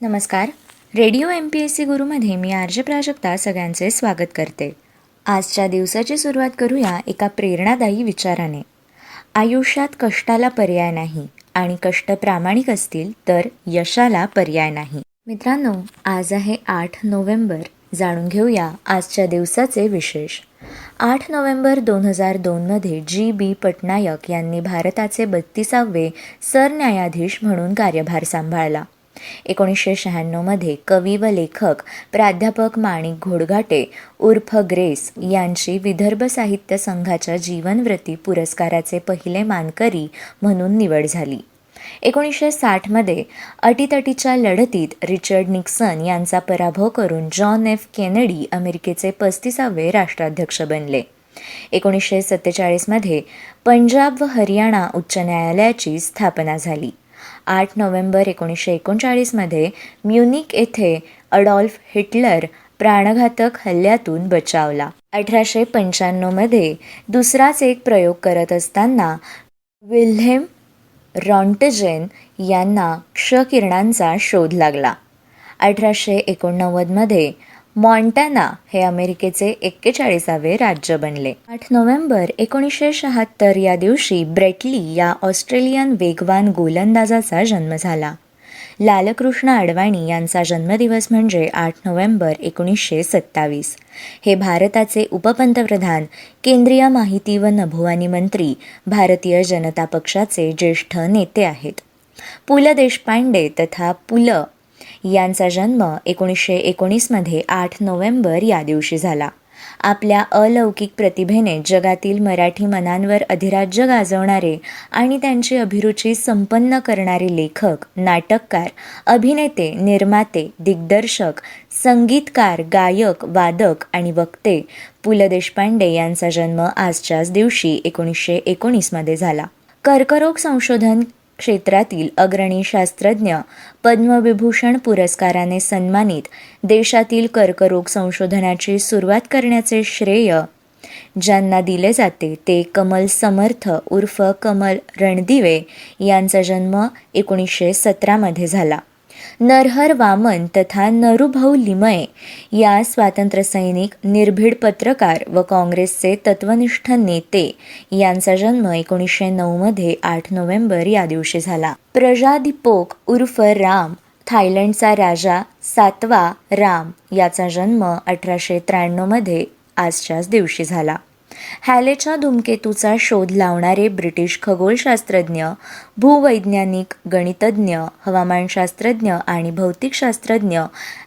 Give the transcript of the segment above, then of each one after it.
नमस्कार. Radio M P S C गुरुमध्ये मी आर्य प्राजक्ता सगळ्यांचे स्वागत करते. आजच्या दिवसाची सुरुवात करूया एका प्रेरणादायी विचाराने. आयुष्यात कष्टाला पर्याय नाही आणि कष्ट प्रामाणिक असतील तर यशाला पर्याय नाही. मित्रांनो आज आहे आठ नोव्हेंबर. जाणून घेऊया आजच्या दिवसाचे विशेष. आठ नोव्हेंबर दोन हजार दोनमध्ये जी बी पटनायक यांनी भारताचे बत्तीसावे सरन्यायाधीश म्हणून कार्यभार सांभाळला. एकोणीसशे शहाण्णवमध्ये कवी व लेखक प्राध्यापक माणिक घोडघाटे उर्फ ग्रेस यांची विदर्भ साहित्य संघाच्या जीवनव्रती पुरस्काराचे पहिले मानकरी म्हणून निवड झाली. एकोणीसशे साठमध्ये अटीतटीच्या लढतीत रिचर्ड निक्सन यांचा पराभव करून जॉन एफ केनेडी अमेरिकेचे पस्तीसावे राष्ट्राध्यक्ष बनले. एकोणीसशे सत्तेचाळीसमध्ये पंजाब व हरियाणा उच्च न्यायालयाची स्थापना झाली. आठ नोव्हेंबर एकोणीसशे एकोणचाळीसमध्ये म्युनिक येथे अडॉल्फ हिटलर प्राणघातक हल्ल्यातून बचावला. अठराशे पंच्याण्णवमध्ये दुसराच एक प्रयोग करत असताना विल्हेम रॉन्टजेन यांना क्षकिरणांचा शोध लागला. अठराशे एकोणनव्वदमध्ये मॉन्टॅना हे अमेरिकेचे एक्केचाळीसावे राज्य बनले. आठ नोव्हेंबर एकोणीसशे शहात्तर या दिवशी ब्रेटली या ऑस्ट्रेलियन वेगवान गोलंदाजाचा जन्म झाला. लालकृष्ण अडवाणी यांचा जन्मदिवस म्हणजे आठ नोव्हेंबर एकोणीसशे सत्तावीस. हे भारताचे उपपंतप्रधान केंद्रीय माहिती व नभोवाणी मंत्री भारतीय जनता पक्षाचे ज्येष्ठ नेते आहेत. पु ल देशपांडे तथा पु ल यांचा जन्म एकोणीसशे एकोणीसमध्ये आठ नोव्हेंबर या दिवशी झाला. आपल्या अलौकिक प्रतिभेने जगातील मराठी मनांवर अधिराज्य गाजवणारे आणि त्यांची अभिरुची संपन्न करणारे लेखक नाटककार अभिनेते निर्माते दिग्दर्शक संगीतकार गायक वादक आणि वक्ते पु ल देशपांडे यांचा जन्म आजच्याच दिवशी एकोणीसशे एकोणीसमध्ये झाला. कर्करोग संशोधन क्षेत्रातील अग्रणी शास्त्रज्ञ पद्मविभूषण पुरस्काराने सन्मानित देशातील कर्करोग संशोधनाची सुरुवात करण्याचे श्रेय ज्यांना दिले जाते ते कमल समर्थ उर्फ कमल रणदिवे यांचा जन्म एकोणीसशे सतरामध्ये झाला. नरहर वामन तथा नरुभाऊ लिमये या स्वातंत्र्यसैनिक निर्भीड पत्रकार व काँग्रेसचे तत्वनिष्ठ नेते यांचा जन्म एकोणीसशे नऊमध्ये आठ नोव्हेंबर या दिवशी झाला. प्रजाधिपोक उर्फ राम थायलंडचा राजा सातवा राम याचा जन्म अठराशे त्र्याण्णवमध्ये आजच्याच दिवशी झाला. हॅलेच्या धूमकेतूचा शोध लावणारे ब्रिटिश खगोलशास्त्रज्ञ भूवैज्ञानिक गणितज्ञ हवामानशास्त्रज्ञ आणि भौतिकशास्त्रज्ञ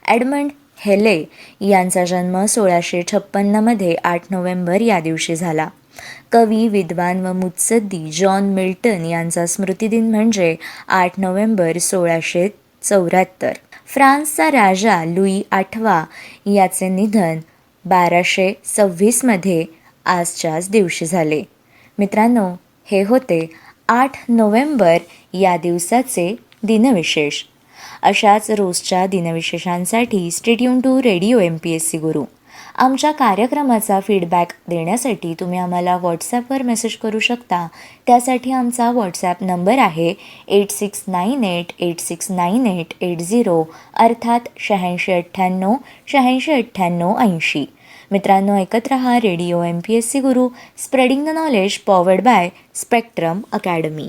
ॲडमंड हेले यांचा जन्म सोळाशे छप्पन्नमध्ये आठ नोव्हेंबर या दिवशी झाला. कवी विद्वान व मुत्सद्दी जॉन मिल्टन यांचा स्मृतिदिन म्हणजे आठ नोव्हेंबर सोळाशे चौऱ्याहत्तर. फ्रान्सचा राजा लुई आठवा याचे निधन बाराशे सव्वीसमध्ये आजच्याच दिवशी झाले. मित्रांनो हे होते आठ नोव्हेंबर या दिवसाचे दिनविशेष. अशाच रोजच्या दिनविशेषांसाठी stay tuned to radio M P S C Guru आमच्या कार्यक्रमाचा फीडबॅक देण्यासाठी तुम्ही आम्हाला व्हॉट्सॲपवर मेसेज करू शकता. त्यासाठी आमचा व्हॉट्सॲप नंबर आहे eight six nine eight eight six nine eight eight zero अर्थात शहाऐंशी अठ्ठ्याण्णव शहाऐंशी अठ्ठ्याण्णव ऐंशी. मित्रांनो ऐकत रहा radio M P S C Guru spreading the knowledge powered by Spectrum Academy